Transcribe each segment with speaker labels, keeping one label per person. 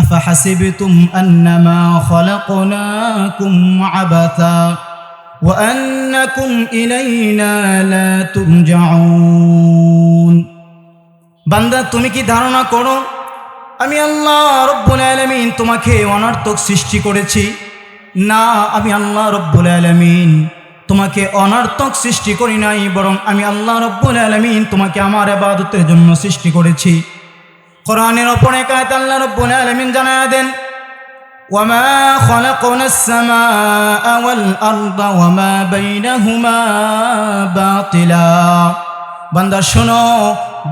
Speaker 1: أفحسبتم أنما خلقناكم عبثا وأنكم إلينا لا ترجعون বান্দা তুমি কি ধারণা করো আমি আল্লাহ রব্বুল আলমিন তোমাকে অনর্থক সৃষ্টি করেছি না আমি আল্লাহ রব্বুল আলমিন তোমাকে অনর্থক সৃষ্টি করি নাই বরং আমি আল্লাহ রব্বুল আলমিন তোমাকে আমার আবাদতের জন্য সৃষ্টি করেছি কোরআনের ওপর একায়ত আল্লাহ রব্বুল আলমিন জানায় দেন وما خلقنا السماء والأرض وما بينهما باطلا বান্দা শোনো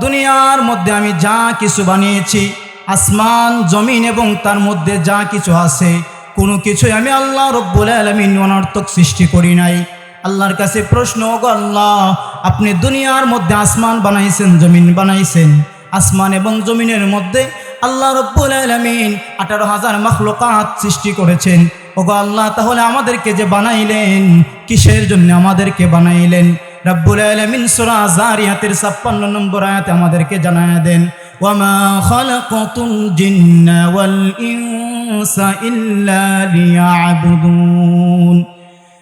Speaker 1: দুনিয়ার মধ্যে আমি যা কিছু বানিয়েছি আসমান জমিন এবং তার মধ্যে যা কিছু আছে কোনো কিছুই আমি আল্লাহ রব্বুল আলমিন অনর্থক সৃষ্টি করি নাই আল্লাহর কাছে প্রশ্ন গো আল্লাহ আপনি দুনিয়ার মধ্যে আসমান বানাইছেন জমিন বানাইছেন আসমান এবং জমিনের মধ্যে আল্লাহ রব্বুল আলমিন আঠারো হাজার মখলকাত সৃষ্টি করেছেন। ওগো আল্লাহ, তাহলে আমাদেরকে যে বানাইলেন, কিসের জন্য আমাদেরকে বানাইলেন? রব্বুল আলমিন সুরা জারিয়াতের ছাপ্পান্ন নম্বর আয়াতে আমাদেরকে জানায় দেন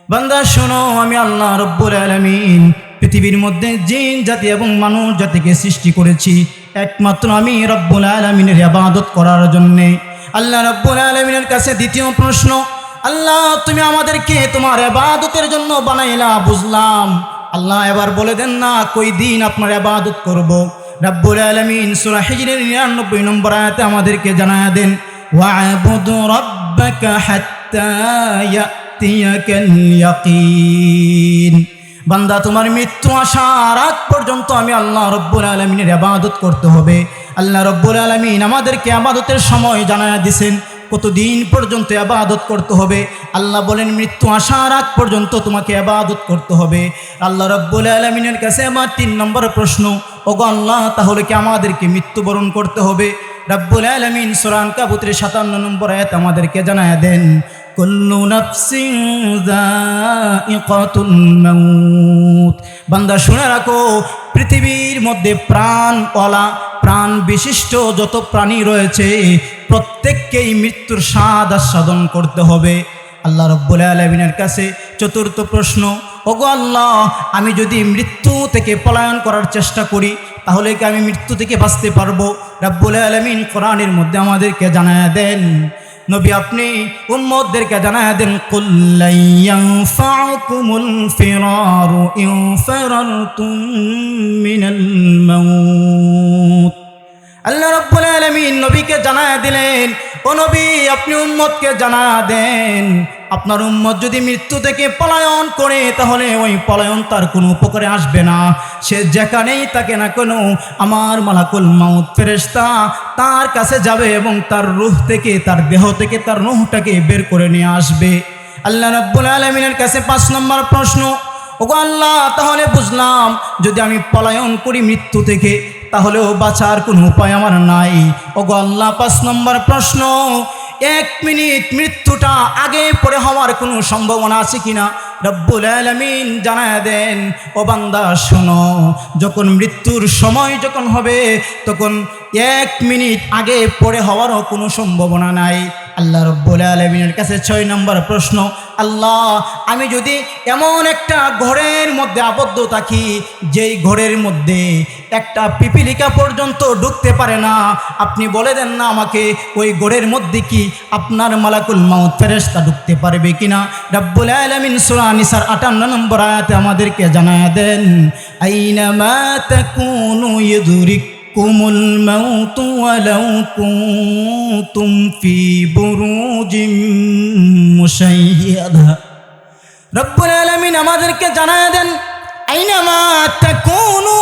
Speaker 1: বান্দা, শোনো, আমি আল্লাহ রব্বুল আলমিন পৃথিবীর মধ্যে জিন জাতি এবং মানুষ জাতিকে সৃষ্টি করেছি। একমাত্র আমি রব্বুল আলমিনের আবাদত করার জন্যে। আল্লাহ রব্বুল আলমিনের কাছে দ্বিতীয় প্রশ্ন, আল্লাহ তুমি আমাদেরকে তোমার আবাদতের জন্য বানাইলা, বুঝলাম। আল্লাহ এবার বলে দেন, না, কই দিন আপনার আবাদত করব? রব্বুল আলমিন সুরা হিজরের নিরানব্বই নম্বর আয়াতে আমাদেরকে জানায় দেন, ওয়াবুদ রব্বাকা ইয়াকিন। বান্দা, তোমার মৃত্যু আসার আগ পর্যন্ত আমি আল্লাহ রব্বুল আলমিনের আবাদত করতে হবে। আল্লাহ রব্বুল আলমিন আমাদেরকে আবাদতের সময় জানায় দিছেন, কতদিন পর্যন্ত আবাদত করতে হবে। আল্লাহ বলেন, মৃত্যু আসার আগ পর্যন্ত তোমাকে আবাদত করতে হবে। আল্লাহ রব্বুল আলমিনের কাছে আমার তিন নম্বর প্রশ্ন, ওগো আল্লাহ, তাহলে কি আমাদেরকে মৃত্যুবরণ করতে হবে? রব্বুল আলমিন সুরান কাবুতের সাতান্ন নম্বর আয়াত আমাদেরকে জানায় দেন কুল্লু নাফসিন যায়িকাতুল মাউত। বান্দা, শুনে রাখো, পৃথিবীর মধ্যে প্রাণওয়ালা প্রাণ বিশিষ্ট যত প্রাণী রয়েছে, প্রত্যেককেই মৃত্যুর স্বাদ আস্বাদন করতে হবে। আল্লাহ রব্বুল আলমিনের কাছে চতুর্থ প্রশ্ন, ওগো আল্লাহ, আমি যদি মৃত্যু থেকে পলায়ন করার চেষ্টা করি, তাহলে কি আমি মৃত্যু থেকে বাঁচতে পারব? রব্বুল আলমিন কোরআনের মধ্যে আমাদেরকে জানায় দেন নবী আপনি উম্মদদেরকে জানায় দেন কুল্লাইয়ানফাকুমুল ফিরারু ইন ফারারতুম মিনাল মাউত। আল্লাহ রাব্বুল আলামিন নবীকে জানায় দিলেন, ও নবী, আপনি উম্মতকে জানা দেন। আপনার উম্মত যদি মৃত্যু থেকে পলায়ন করে, তাহলে ওই পলায়ন তার কোনো উপকারে আসবে না। সে যেখানেই তাকে না কোনো, আমার মালাকুল মাউত ফেরেশতা তার কাছে যাবে এবং তার রুহ থেকে, তার দেহ থেকে, তার রুহটাকে বের করে নিয়ে আসবে। আল্লাহ রাব্বুল আলমিনের কাছে পাঁচ নম্বর প্রশ্ন, ওগো আল্লাহ, তাহলে বুঝলাম, যদি আমি পলায়ন করি মৃত্যু থেকে তাহলেও বাঁচার কোনো উপায় আমার নাই। ওগো আল্লাহ, পাঁচ নম্বর প্রশ্ন, এক মিনিট মৃত্যুটা আগে পরে হওয়ার কোনো সম্ভাবনা আছে কিনা? রব্বুল আলমিন জানায় দেন, ও বান্দা, শোনো, যখন মৃত্যুর সময় যখন হবে, তখন এক মিনিট আগে পরে হওয়ারও কোনো সম্ভাবনা নাই। আল্লাহ রব্বুল আলমিনের কাছে ছয় নম্বর প্রশ্ন, আল্লাহ, আমি যদি এমন একটা ঘরের মধ্যে আবদ্ধ থাকি, যেই ঘরের মধ্যে একটা পিপিলিকা পর্যন্ত ঢুকতে পারে না, আপনি বলে দেন না আমাকে ওই ঘরের মধ্যে কি আপনার মালাকুল মাউত ফেরেস্তা ঢুকতে পারবে কিনা? রব্বুল আলমিন সুরা নিসার আটান্ন নম্বর আয়াতে আমাদেরকে জানায় দেন আইনামা يدرككم الموت ولو كنتم في بروج مشيدة রব্বুল আলমিন আমাদেরকে জানায় দেন আইনামা তাকুনু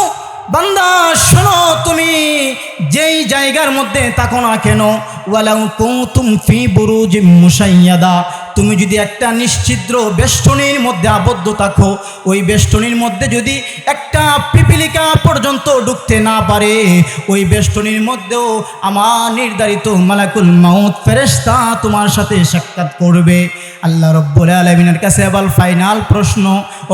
Speaker 1: বান্দা শোনো তুমি যেই জায়গার মধ্যে থাকো না কেন ওয়ালাউ কুতুম ফি বুরুজিম মুসাইয়াদা তুমি যদি একটা নিশ্চিদ্র বেষ্টনীর মধ্যে আবদ্ধ থাকো, ওই বেষ্টনীর মধ্যে যদি একটা পিপিলিকা পর্যন্ত ঢুকতে না পারে, ওই বেষ্টনীর মধ্যেও আমার নির্ধারিত মালাকুল মাউত ফেরেস্তা তোমার সাথে সাক্ষাৎ করবে। আল্লাহ রব্বুল আলমিনের কাছে এবার ফাইনাল প্রশ্ন,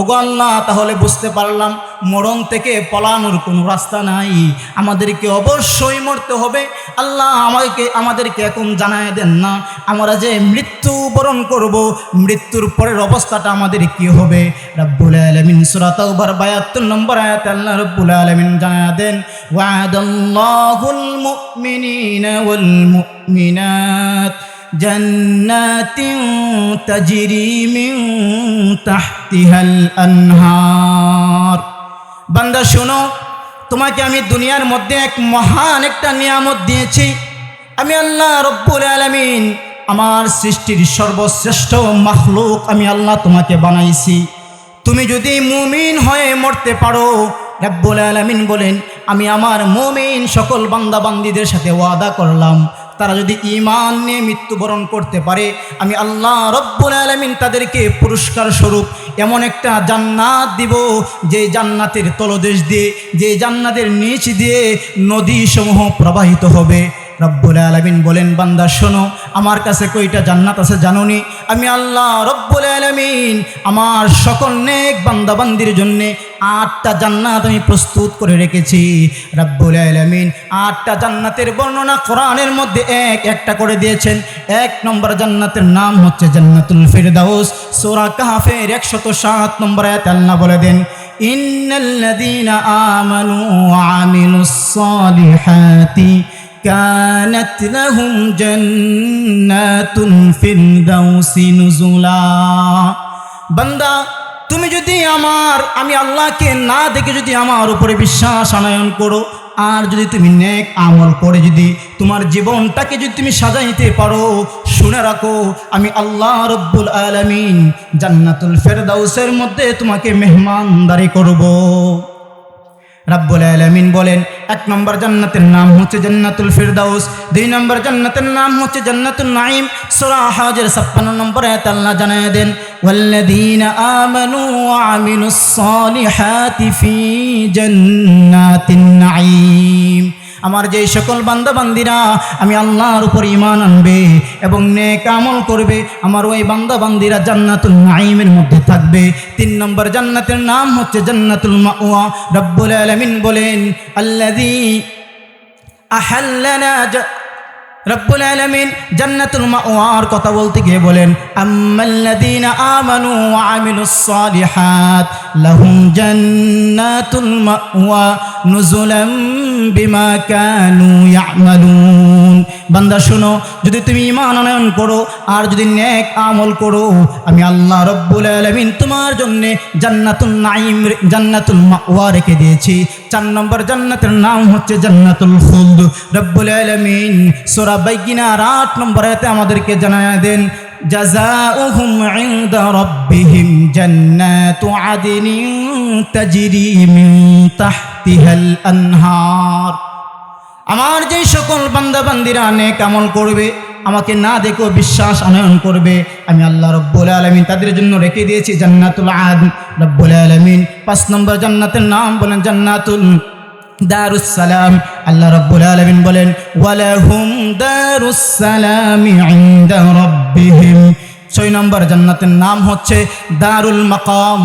Speaker 1: ওগো আল্লাহ, তাহলে বুঝতে পারলাম মরণ থেকে পলানোর কোনো রাস্তা নাই। আমাদেরকে অবশ্যই মরতে হবে। আল্লাহ আমাকে আমাদেরকে এখন জানায় দেন না। আমরা যে মৃত্যু বরণ করব, মৃত্যুর পরের অবস্থাটা আমাদের কি হবে? রব্বুল আলামিন সূরা তাওবার 72 নম্বর আয়াত আল্লাহ রব্বুল আলামিন জানায় দেন, ওয়াদাল্লাহুল মুমিনিনা ওয়াল মুমিনাত। جنات تجري من تحتها الأنهار বান্দা শোনো তোমাকে আমি দুনিয়ার মধ্যে এক মহান একটা নিয়ামত দিয়েছি আমি আল্লাহ রব্বুল আলামিন আমার সৃষ্টির সর্বশ্রেষ্ঠ মাখলুক আমি আল্লাহ তোমাকে বানাইছি তুমি যদি মুমিন হয়ে মরতে পারো রব্বুল আলামিন বলেন আমি আমার মুমিন সকল বান্দা বান্দিদের সাথে ওয়াদা করলাম তারা যদি ইমান নিয়ে মৃত্যুবরণ করতে পারে, আমি আল্লাহ রব্বুল আলমিন তাদেরকে পুরস্কার স্বরূপ এমন একটা জান্নাত দিব, যে জান্নাতের তলদেশ দিয়ে, যে জান্নাতের নিচ দিয়ে নদী সমূহ প্রবাহিত হবে। রব্বুল আলমিন বলেন, বান্দা, শোনো, আমার কাছে কইটা জান্নাত আছে জানুনি? আমি আল্লাহ রব্বুল আলমিন, আমার সকল নেক বান্দা বান্দির জন্যে আটটা জান্নাত আমি প্রস্তুত করে রেখেছি। রব্বুল আলমিন আটটা জান্নাতের বর্ণনা কোরআনের মধ্যে এক, একটা করে দিয়েছেন। এক নম্বর জান্নাতের নাম হচ্ছে জান্নাতুল ফিরদাউস। সোরা কাহাফের একশত সাত নম্বর আল্লাহ বলে দেন, ইন্নাল্লাযীনা আমানু আমিলুস সালিহাতি كانت لهم جنات الفردوس نزلا বান্দা তুমি যদি আমার আমি আল্লাহকে না দেখে যদি আমার উপরে বিশ্বাস আনয়ন করো আর যদি তুমি নেক আমল করে যদি তোমার জীবনটাকে যদি তুমি সাজাইতে পারো শুনে রাখো আমি আল্লাহ রব্বুল আলমিন জান্নাতুল ফেরদাউসের মধ্যে তোমাকে মেহমানদারি করবো রাব্বুল আলামিন বলেন, এক নম্বর জান্নাতের নাম হচ্ছে জান্নাতুল ফিরদাউস, দুই নম্বর জান্নাতের নাম হচ্ছে জান্নাতুল নাঈম, সূরা হাজের 56 নম্বর আয়াত আল্লাহ জানায় দেন, ওয়াল্লাযীনা আমানু ওয়া আমিলুস সালিহাতি جنات নাঈম। আমার যে সকল বান্দা বান্দিরা আমি আল্লাহর উপর ইমান আনবে এবং নেক আমল করবে, আমার ওই বান্দা বান্দিরা জান্নাতুল নাইমের মধ্যে থাকবে। তিন নম্বর জান্নাতের নাম হচ্ছে জান্নাতুল মাওয়া। রব্বুল আলামিন বলেন, আল্লাযী আহাল্লানা রব্বুল আলামিন জান্নাতুল মাওয়ার কথা বলতে গিয়ে বলেন, আম্মাল্লাযীনা আমানু ওয়া আমিলুস সালিহাত। লাহুম জান্নাতুল মাওয়া নুজুলাম বিমা কানু ইয়ামালুন। বান্দা, শোনো, যদি তুমি ঈমান আনয়ন করো আর যদি নেক আমল করো, আমি আল্লাহ রব্বুল আলামিন তোমার জন্য জান্নাতুল নাঈম জান্নাতুল মাওয়া রেখে দিয়েছি। চার নম্বর জান্নাতের নাম হচ্ছে জান্নাতুল খুলদ। রব্বুল আলামিন সূরা বাইগিনার আট নম্বর আমাদেরকে জানায় দেন, জাযাউহুম ইনদা রাব্বিহিম জান্নাতু আদনিন তাজরি মিন তাহতিহাল আনহার আমার যে সকল বান্দা বান্দিরা নেক আমল করবে, আমাকে না দেখো বিশ্বাস আনয়ন করবে, আমি আল্লাহ রব্বুল আলমিন তাদের জন্য রেখে দিয়েছি জান্নাতুল আদ রব্বুল আলমিন পাঁচ নম্বর জান্নাতের নাম বলেন জান্নাতুল দারুসালাম আল্লাহ রব্বুল আলমিন বলেন, ওয়ালাহুম দারুসালামি ইনদা রব্বিহিম। ছয় নম্বর জান্নাতের নাম হচ্ছে দারুল মকাম।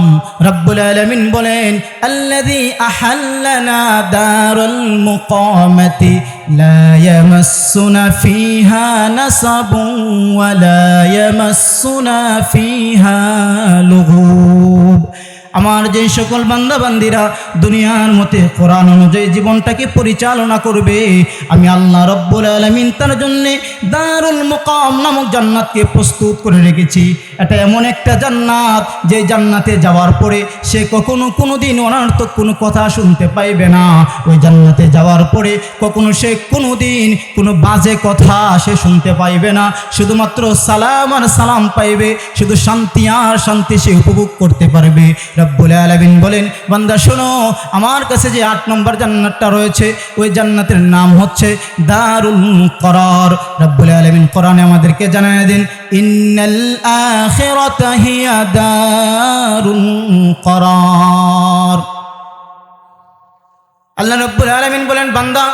Speaker 1: রব্বুল আলমিন বলেন আল্লাদি আহাল্লানা দারুল মুকামাতি, লা ইয়ামাসসুনা ফিহা নাসাবুন ওয়া লা ইয়ামাসসুনা ফিহা লুগুব আমার যে সকল বান্দা বান্দিরা দুনিয়ার মতে কোরআন অনুযায়ী জীবনটাকে পরিচালনা করবে, আমি আল্লাহ রব্বুল আলমিন তার জন্যে দারুল মোকাম নামক জান্নাতকে প্রস্তুত করে রেখেছি। এটা এমন একটা জান্নাত, যে জান্নাতে যাওয়ার পরে সে কখনো কোনো দিন অনার্থক কোনো কথা শুনতে পাইবে না। ওই জান্নাতে যাওয়ার পরে কখনো সে কোনো দিন কোনো বাজে কথা সে শুনতে পাইবে না। শুধুমাত্র সালাম আর সালাম পাইবে, শুধু শান্তি আর শান্তি সে উপভোগ করতে পারবে। রব্বুল আলামিন বলেন, বান্দা, শোনো, আমার কাছে যে আট নম্বর জান্নাতটা রয়েছে, ওই জান্নাতের নাম হচ্ছে দারুল করার। রব্বুল আলামিন কোরআনে আমাদেরকে জানায় দেন, ইন্নাল আখিরাতা হিয়া দারুল করার। আল্লাহ রব্বুল আলামিন বলেন, বান্দা,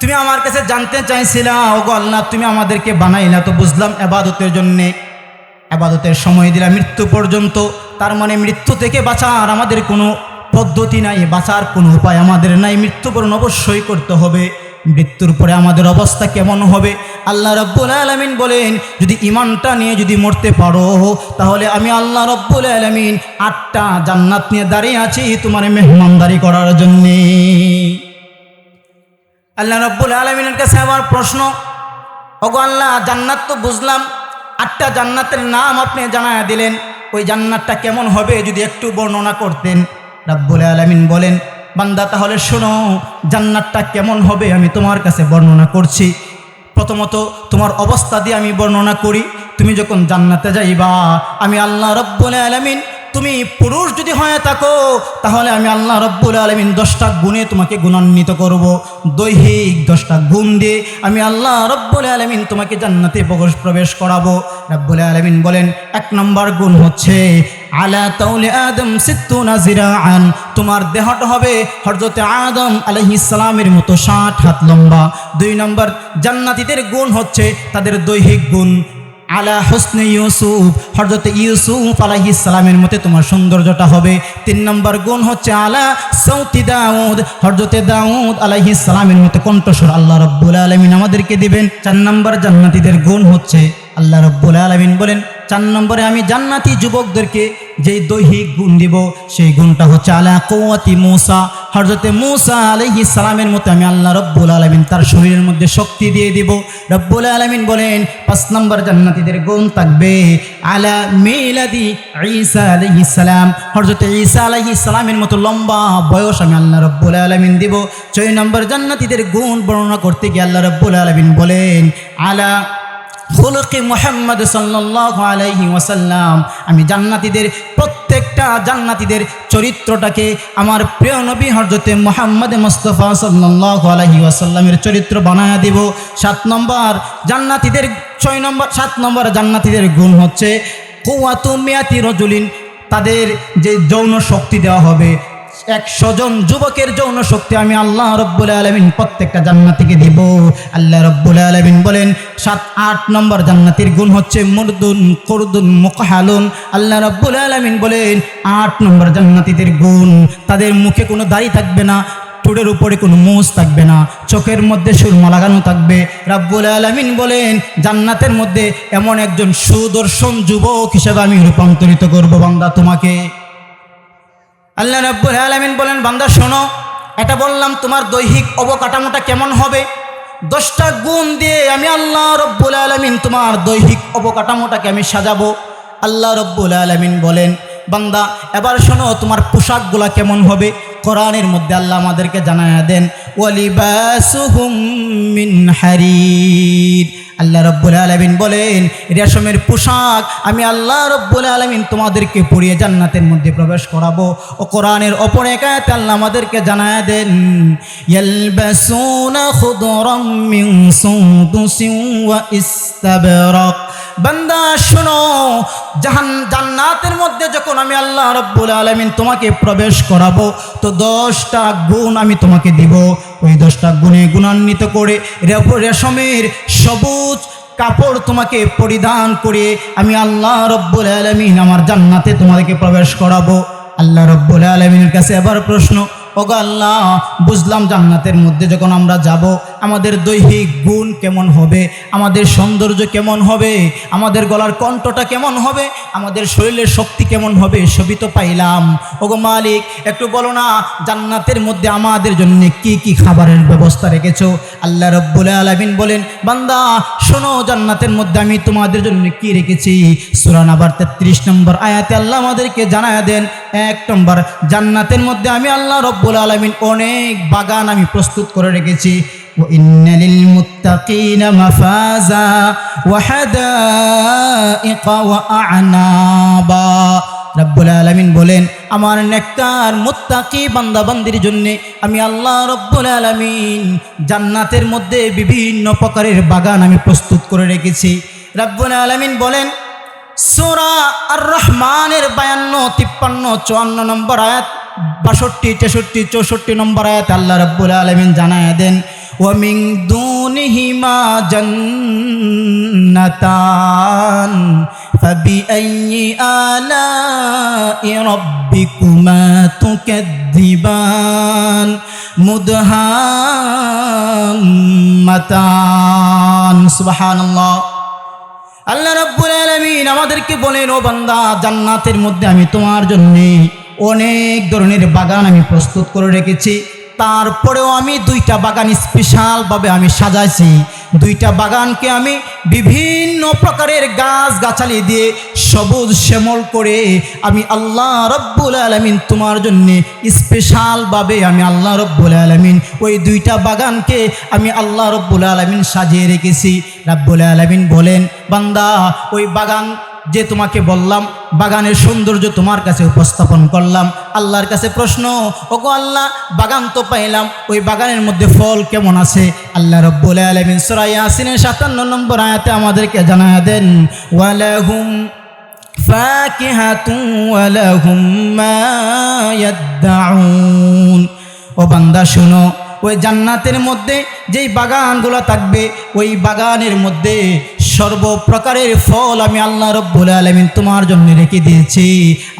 Speaker 1: তুমি আমার কাছে জানতে চাইছিলা, ওগো আল্লাহ, তুমি আমাদেরকে বানাইলা, তো বুঝলাম এবাদতের জন্যে আবাদতের সময় দিলা, মৃত্যু পর্যন্ত তার মানে মৃত্যু থেকে বাঁচার আমাদের কোনো পদ্ধতি নাই, বাঁচার কোনো উপায় আমাদের নাই, মৃত্যুবরণ অবশ্যই করতে হবে। মৃত্যুর পরে আমাদের অবস্থা কেমন হবে? আল্লাহ রব্বুল আলমিন বলেন, যদি ইমানটা নিয়ে যদি মরতে পারো, তাহলে আমি আল্লাহ রব্বুল আলমিন আটটা জান্নাত নিয়ে দাঁড়িয়ে আছি তোমার মেহমানদারি করার জন্যে। আল্লাহ রব্বুল আলমিনের কাছে আমার প্রশ্ন, ওগো আল্লাহ, জান্নাত তো বুঝলাম, আটটা জান্নাতের নাম আপনি জানায় দিলেন। ওই জান্নাতটা কেমন হবে যদি একটু বর্ণনা করতেন? রাব্বুল আলমিন বলেন, বান্দা তাহলে শোনো, জান্নাতটা কেমন হবে আমি তোমার কাছে বর্ণনা করছি। প্রথমত, তোমার অবস্থা দিয়ে আমি বর্ণনা করি। তুমি যখন জান্নাতে যাইবা, আমি আল্লাহ রব্বুল আলমিন তুমি পুরুষ যদি হয়ে থাকো, তাহলে আমি আল্লাহ রব্বুল আলমিন দশটা গুণে তোমাকে গুণান্বিত করব। দৈহিক দশটা গুণ দিয়ে আমি আল্লাহ রব্বুল আলমিন তোমাকে জান্নাতে প্রবেশ করাবো। রব্বুল আলমিন বলেন, এক নম্বর গুণ হচ্ছে, আলা তাউলে আদম সিত্তু নাজিরা আন তোমার দেহটা হবে হরজতে আদম আলহিস সালামের মতো ষাট হাত লম্বা। দুই নম্বর, জান্নাতীদের গুণ হচ্ছে তাদের দৈহিক গুণ। আলা হোসনে ইউসুফ হরদত ইউসুফ আলাহি ইসলামের মতে তোমার সৌন্দর্যটা হবে। তিন নম্বর গুণ হচ্ছে আলা সৌতি দাউদ হরজতে দাউদ আলাহি ইসলামের মতে কণ্ঠস্বর আল্লাহ রব্বুল আলমিন আমাদেরকে দিবেন। চার নম্বর জান্নাতিদের গুণ হচ্ছে আল্লাহ রব্বুল আলমিন বলেন চার নম্বরে আমি জান্নাতি যুবকদেরকে যেই দৈহিক গুণ দিব, সেই গুণটা হচ্ছে আলা কৌয়াতি মূসা। হরজতে মূসা আলহি সালামের মতো আমি আল্লাহ রব্বুল আলমিন তার শরীরের মধ্যে শক্তি দিয়ে দিব। রব্বুল আলমিন বলেন, পাঁচ নম্বর জান্নাতিদের গুণ থাকবে আলা মিলাদি ঈসা আলহি সালাম। হরজতে ঈসা আলহি সালামের মতো লম্বা বয়স আমি আল্লাহ রব্বুল আলমিন দিব। ছয় নম্বর জান্নাতিদের গুণ বর্ণনা করতে গিয়ে আল্লাহ রব্বুল আলমিন বলেন, আলা খুলকে মোহাম্মদ সাল্লাহ আলাইহি ওয়াসাল্লাম, আমি জান্নাতীদের, প্রত্যেকটা জান্নাতীদের চরিত্রটাকে আমার প্রিয় নবী হরজতে মোহাম্মদ মুস্তফা সাল্লাহ আলাইহি ওয়াসাল্লামের চরিত্র বানায় দিব। সাত নম্বর জান্নাতীদের, ছয় নম্বর, সাত নম্বর জান্নাতীদের গুণ হচ্ছে কৌয়াতু মিয়াতি রজুলিন, তাদের যে যৌন শক্তি দেওয়া হবে একশো জন যুবকের যৌন শক্তি আমি আল্লাহ রব্বুল আলমিন প্রত্যেকটা জান্নাতিকে দিব। আল্লাহ রব্বুল আলমিন বলেন, সাত, আট নম্বর জান্নাতির গুণ হচ্ছে মুরদুন, করদুন, মুকহালুন। আল্লাহ রব্বুল আলমিন বলেন, আট নম্বর জান্নাতিদের গুণ, তাদের মুখে কোনো দাড়ি থাকবে না টুডের উপরে কোনো মুজ থাকবে না, চোখের মধ্যে সুরমা লাগানো থাকবে। রাব্বুল আলমিন বলেন, জান্নাতের মধ্যে এমন একজন সুদর্শন যুবক হিসেবে আমি রূপান্তরিত করব বান্দা তোমাকে। আল্লাহ রাব্বুল আলামিন বলেন, বান্দা, শোনো, এটা বললাম, তোমার দৈহিক অবকাঠামোটা কেমন হবে? দশটা গুণ দিয়ে আমি আল্লাহ রব্বুল আলমিন তোমার দৈহিক অবকাঠামোটাকে আমি সাজাবো। আল্লাহ রব্বুল আলমিন বলেন, বান্দা, এবার শোনো, তোমার পোশাকগুলা কেমন হবে? কোরআনের মধ্যে আল্লাহ আমাদেরকে জানায় দেন, ওয়ালিবাসুহুম মিন হারির। আল্লাহ রব্বুল আলমিন বলেন, রেশমের পোশাক আমি আল্লাহ রব্বুল আলমিন তোমাদেরকে পরিয়ে জান্নাতের মধ্যে প্রবেশ করাবো ও কোরআনের অপর একাতে আল্লাহ আমাদেরকে জানায় দেন বান্দা, শোনো, জাহান, জান্নাতের মধ্যে যখন আমি আল্লাহ রব্বুল আলমিন তোমাকে প্রবেশ করাবো, তো দশটা গুণ আমি তোমাকে দিব। ওই দশটা গুণে গুণান্বিত করে রেশমের সবুজ কাপড় তোমাকে পরিধান করে আমি আল্লাহ রব্বুল আলমিন আমার জান্নাতে তোমাদেরকে প্রবেশ করাবো। আল্লাহ রব্বুল আলমিনের কাছে এবার প্রশ্ন, ওগো আল্লাহ, বুঝলাম জান্নাতের মধ্যে যখন আমরা যাব আমাদের দৈহিক গুণ কেমন হবে? আমাদের সৌন্দর্য কেমন হবে? আমাদের গলার কণ্ঠটা কেমন হবে? আমাদের শরীরের শক্তি কেমন হবে? সবই তো পাইলাম। ওগো মালিক, একটু বলো না, জান্নাতের মধ্যে আমাদের জন্য কি কি খাবারের ব্যবস্থা রেখেছো? আল্লাহ রব্বুল আলমিন বলেন, বান্দা, শোনো, জান্নাতের মধ্যে আমি তোমাদের জন্য কি রেখেছি? সুরান আবার তেত্রিশ নম্বর আয়াতে আল্লাহ আমাদেরকে জানায় দেন, এক নম্বর, জান্নাতের মধ্যে আমি আল্লাহ রব্বুল আলমিন অনেক বাগান আমি প্রস্তুত করে রেখেছি। وإن للمتقين مفازا وحدائق وأعنابا রব্বুল আলমিন বলেন আমার নেককার মুত্তাকি বান্দাবান্দির জন্য আমি আল্লাহ রব্বুল আলমিন জান্নাতের মধ্যে বিভিন্ন প্রকারের বাগান আমি প্রস্তুত করে রেখেছি রব্বুল আলমিন বলেন সোরা আর রহমানের বায়ান্ন তিপ্পান্ন চুয়ান্ন নম্বর আয়াত বাষট্টি তেষট্টি চৌষট্টি নম্বর আয়াত আল্লাহ রব্বুল আলমিন জানায় দেন ومن دونهما جنتان فبأي آلاء ربكما تكذبان تكذبان مدهامتان سبحان الله আল্লাহ রব্বুল আলামিন আমাদেরকে বলেন ও বান্দা জান্নাতের মধ্যে আমি তোমার জন্য অনেক ধরনের বাগান আমি প্রস্তুত করে রেখেছি তারপরেও আমি দুইটা বাগান স্পেশালভাবে আমি সাজাইছি। দুইটা বাগানকে আমি বিভিন্ন প্রকারের গাছ গাছালি দিয়ে সবুজ শ্যামল করে আমি আল্লাহ রব্বুল আলমিন তোমার জন্যে স্পেশালভাবে আমি আল্লাহ রব্বুল আলমিন ওই দুইটা বাগানকে আমি আল্লাহ রব্বুল আলমিন সাজিয়ে রেখেছি। রব্বুল আলমিন বলেন, বান্দা, ওই বাগান যে তোমাকে বললাম, বাগানের সৌন্দর্য তোমার কাছে উপস্থাপন করলাম, আল্লাহর কাছে প্রশ্ন, ওগো আল্লাহ, বাগান তো পাইলাম, ওই বাগানের মধ্যে ফল কেমন আছে? আল্লাহ রব্বুল আলমিন সরাই আসিনের সাতান্ন নম্বর আয়াতে আমাদেরকে জানা দেন, ওয়ালাহুম ও বান্দা, শুনো, ওই জান্নাতের মধ্যে যেই বাগানগুলো থাকবে, ওই বাগানের মধ্যে সর্বপ্রকারের ফল আমি আল্লাহ রব্বুল আলমিন তোমার জন্য রেখে দিয়েছি।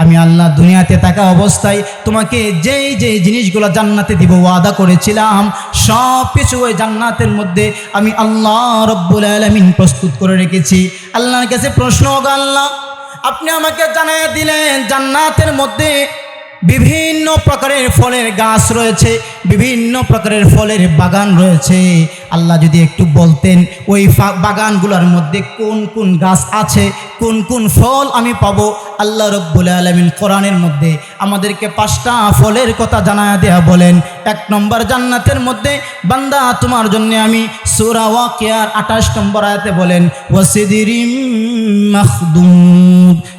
Speaker 1: আমি আল্লাহ দুনিয়াতে থাকা অবস্থায় তোমাকে যেই যেই জিনিসগুলো জান্নাতে দিব, ওয়াদা করেছিলাম সব কিছু ওই জান্নাতের মধ্যে আমি আল্লাহ রব্বুল আলমিন প্রস্তুত করে রেখেছি। আল্লাহর কাছে প্রশ্ন আল্লাহ, আপনি আমাকে জানাই দিলেন জান্নাতের মধ্যে বিভিন্ন প্রকারের ফলের গাছ রয়েছে, বিভিন্ন প্রকারের ফলের বাগান রয়েছে। আল্লাহ যদি একটু বলতেন, ওই বাগানগুলোর মধ্যে কোন কোন গাছ আছে, কোন কোন ফল আমি পাবো? আল্লাহ রব্বুল আলমিন কোরআনের মধ্যে আমাদেরকে পাঁচটা ফলের কথা জানায় দেয়া বলেন। এক নম্বর, জান্নাতের মধ্যে বান্দা, তোমার জন্য আমি সুরা ওয়াকিয়ার আঠাশ নম্বর আয়াতে বলেন, ওয়াসিদিরিম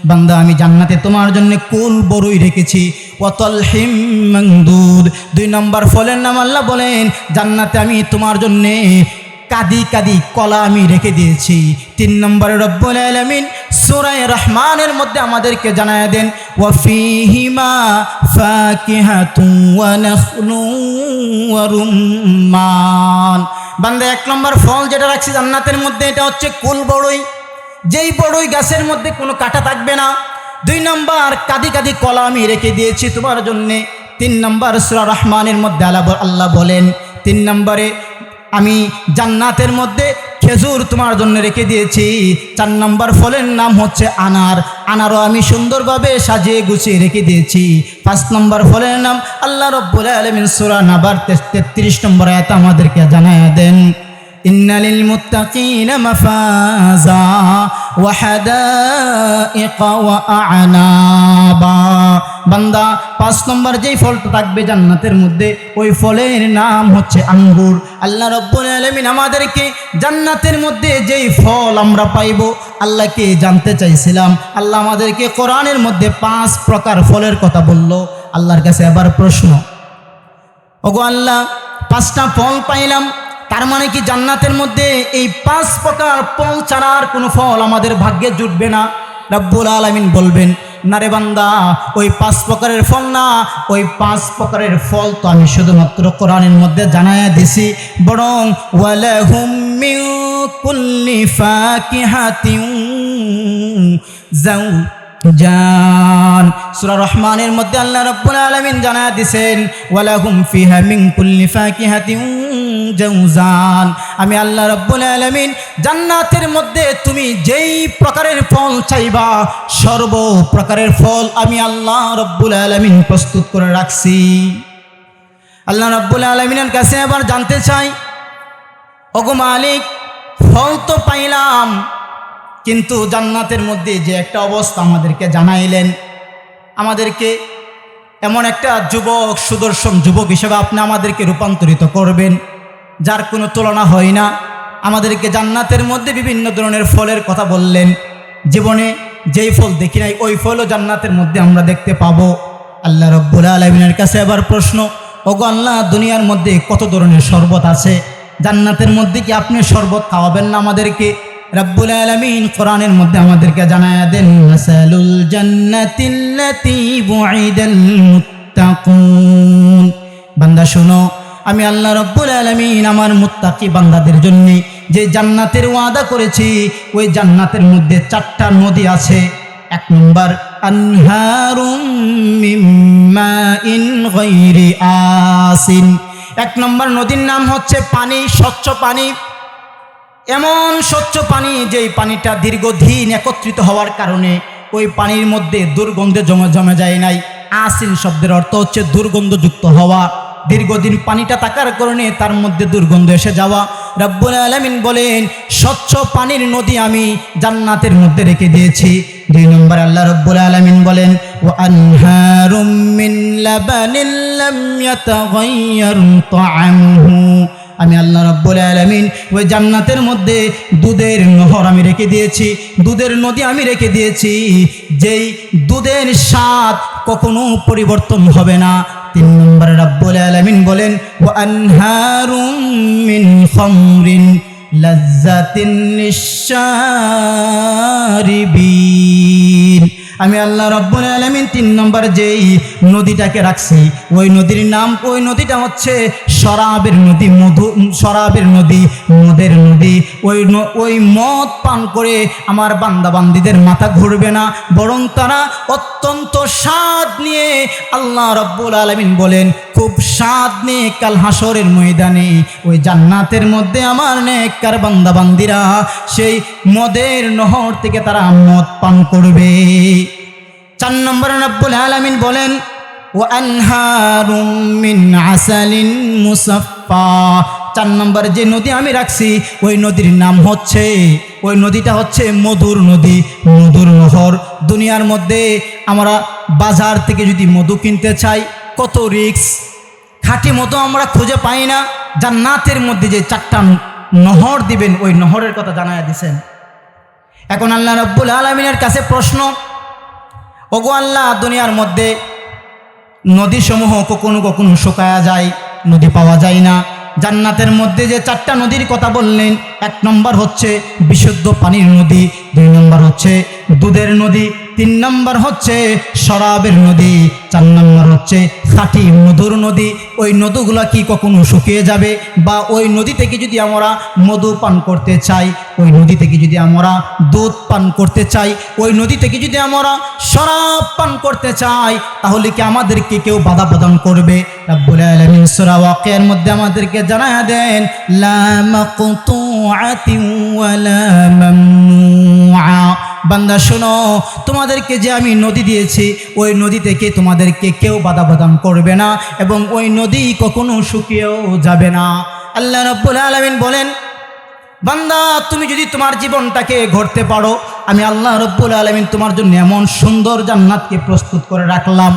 Speaker 1: বান্দা, আমি জান্নাতে তোমার জন্য কুল বড়ই রেখেছি অতল হিম দুই নম্বর ফলের নাম আল্লাহ বলেন, জান্নাতে আমি তোমার জন্যে কাদি কাদি কলা আমি রেখে দিয়েছি। তিন নম্বরে রব্বুল আলামিন সূরা রহমানের মধ্যে আমাদেরকে জানায় দেন ওয়াফিহিমা ফাকিহাতু ওয়া নাখলু ওয়া রুম্মান। বান্দা, এক নম্বর ফল যেটা রাখছি জান্নাতের মধ্যে, এটা হচ্ছে কুল বড়ই। যেই বড়ই গাছের মধ্যে কোনো কাটা থাকবে না। দুই নম্বর, কাদি কাদি কলা আমি রেখে দিয়েছি তোমার জন্যে। তিন নম্বর সুরা রহমানের মধ্যে আল্লাহ বলেন, তিন নম্বরে আমি জান্নাতের মধ্যে খেজুর তোমার জন্য রেখে দিয়েছি। চার নম্বর ফলের নাম হচ্ছে আনার। আনারও আমি সুন্দরভাবে সাজিয়ে গুছিয়ে রেখে দিয়েছি। পাঁচ নম্বর ফলের নাম আল্লাহ রব্বুল আলমিন সুরান আবার তেত্রিশ নম্বর এত আমাদেরকে জানায় দেন। ইন্নালিল মুত্তাকিন মাফাজা ওয়াহাদা ওয়া আনাবা। বান্দা, পাঁচ নম্বর যেই ফলটা থাকবে জান্নাতের মধ্যে, ওই ফলের নাম হচ্ছে আঙ্গুর। আল্লাহ রব্বুল আলমিন আমাদেরকে জান্নাতের মধ্যে যেই ফল আমরা পাইব, আল্লাহকে জানতে চাইছিলাম। আল্লাহ আমাদেরকে কোরআনের মধ্যে পাঁচ প্রকার ফলের কথা বলল। আল্লাহর কাছে আবার প্রশ্ন, ওগো আল্লাহ, পাঁচটা ফল পাইলাম, তার মানে কি জান্নাতের মধ্যে এই পাঁচ প্রকার ফল ছাড়ার কোনো ফল আমাদের ভাগ্যে জুটবে না? রব্বুল আলমিন বলবেন না রে বান্দা, ওই পাঁচ প্রকারের ফল না, ওই পাঁচ প্রকারের ফল তো আমি শুধুমাত্র কোরআনের মধ্যে জানায় দিছি। বরং জান রহমানের মধ্যে আল্লাহ রাব্বুল আলামিন জানায় দিবেন ওয়ালাহুম ফিহা মিন কুল্লি ফাকিহাতিন জাওজান আমি আল্লাহ রব্বুল আলামিন জান্নাতের মধ্যে তুমি যেই প্রকারের ফল চাইবা সর্ব প্রকারের ফল আমি আল্লাহ রব্বুল আলামিন প্রস্তুত করে রাখছি। আল্লাহ রাব্বুল আলামিনের কাছে আবার জানতে চাই, ওগো মালিক, ফল তো পাইলাম, কিন্তু জান্নাতের মধ্যে যে একটা অবস্থা আমাদেরকে জানাইলেন। আমাদেরকে এমন একটা যুবক, সুদর্শন যুবক হিসেবে আপনি আমাদেরকে রূপান্তরিত করবেন। যার কোনো তুলনা হয় না। আমাদেরকে জান্নাতের মধ্যে বিভিন্ন ধরনের ফলের কথা বললেন। জীবনে যেই ফল দেখি নাই, ওই ফলও জান্নাতের মধ্যে আমরা দেখতে পাবো। আল্লাহ রব্বুল আলমিনের কাছে আবার প্রশ্ন, ওগো আল্লাহ, দুনিয়ার মধ্যে কত ধরনের শরবত আছে? জান্নাতের মধ্যে কি আপনি শরবত খাওয়াবেন না আমাদেরকে? রব্বুল আলামিন কোরআনের মধ্যে আমাদেরকে জানায়া দেন বান্দা শোনো আমি আল্লাহ রব্বুল আলামিন আমার মুত্তাকি বান্দাদের জন্য যে জান্নাতের ওয়াদা করেছি, ওই জান্নাতের মধ্যে চারটা নদী আছে। এক নম্বর আসিন। এক নম্বর নদীর নাম হচ্ছে পানি, স্বচ্ছ পানি। এমন স্বচ্ছ পানি যেই পানিটা দীর্ঘদিন একত্রিত হওয়ার কারণে ওই পানির মধ্যে দুর্গন্ধে জমে জমে যায় নাই। আসিন শব্দের অর্থ হচ্ছে দুর্গন্ধযুক্ত হওয়া। দীর্ঘদিন পানিটা থাকার কারণে তার মধ্যে দুর্গন্ধ এসে যাওয়া। রব্বুল আলমিন বলেন, স্বচ্ছ পানির নদী আমি জান্নাতের মধ্যে রেখে দিয়েছি। দুই নম্বর আল্লাহ রব্বুল আলমিন বলেন ও আমি আল্লাহ রব্বুল আলমিন ওই জান্নাতের মধ্যে দুধের নহর আমি রেখে দিয়েছি, দুধের নদী আমি রেখে দিয়েছি। যেই দুধের স্বাদ কখনো পরিবর্তন হবে না। তিন নম্বরে রব্বুল আলমিন বলেন ও আনহারুম মিন খামরিন লাজ্জাতিন লিশারিবিন আমি আল্লাহ রব্বুল আলমিন তিন নম্বর যেই নদীটাকে রাখছি, ওই নদীর নাম, ওই নদীটা হচ্ছে শরাবের নদী, মধু, শরাবের নদী, মদের নদী। ওই ওই মদ পান করে আমার বান্দাবান্দিদের মাথা ঘুরবে না, বরং তারা অত্যন্ত স্বাদ নিয়ে আল্লাহ রব্বুল আলমিন বলেন, খুব স্বাদ নিয়ে কাল হাসরের ময়দানে, ওই জান্নাতের মধ্যে আমার নেককার বান্দা বান্দিরা সেই মদের নহর থেকে তারা মদ পান করবে। চার নম্বর রব্বুল আলামিন বলেন চার নম্বর যে নদী আমি রাখছি, ওই নদীর নাম হচ্ছে, ওই নদীটা হচ্ছে মধুর নদী, মধুর নহর। দুনিয়ার মধ্যে আমরা বাজার থেকে যদি মধু কিনতে চাই, কত রিক্স খাঁটি মতো আমরা খুঁজে পাই না। জান্নাতের মধ্যে যে চারটা নহর দিবেন, ওই নহরের কথা জানায় দিছেন। এখন আল্লাহ রব্বুল আলমিনের কাছে প্রশ্ন ওগো আল্লাহ, দুনিয়ার মধ্যে নদীসমূহ কখনো কখনো শুকায়া যায়, নদী পাওয়া যায় না। জান্নাতের মধ্যে যে চারটা নদীর কথা বললেন, এক নম্বর হচ্ছে বিশুদ্ধ পানির নদী, দুই নম্বর হচ্ছে দুধের নদী তিন নম্বর হচ্ছে শরাবের নদী, চার নম্বর হচ্ছে খাঁটি মধুর নদী। ওই নদীগুলো কি কখনো শুকিয়ে যাবে? বা ওই নদী থেকে যদি আমরা মধু পান করতে চাই, ওই নদী থেকে যদি আমরা দুধ পান করতে চাই, ওই নদী থেকে যদি আমরা শরাব পান করতে চাই, তাহলে কি আমাদেরকে কেউ বাধা প্রদান করবে? রাব্বুল মধ্যে আমাদেরকে জানায়া দেন, লা মাকতুআতিন ওয়ালা বান্দা, শোনো, তোমাদেরকে যে আমি নদী দিয়েছি, ওই নদী থেকে তোমাদেরকে কেউ বাধা বাদাম করবে না এবং ওই নদী কখনো শুকিয়েও যাবে না। আল্লাহ রব্বুল আলমিন বলেন, বান্দা, তুমি যদি তোমার জীবনটাকে ঘটতে পারো, আমি আল্লাহ রব্বুল আলমিন তোমার জন্য এমন সুন্দর জান্নাতকে প্রস্তুত করে রাখলাম।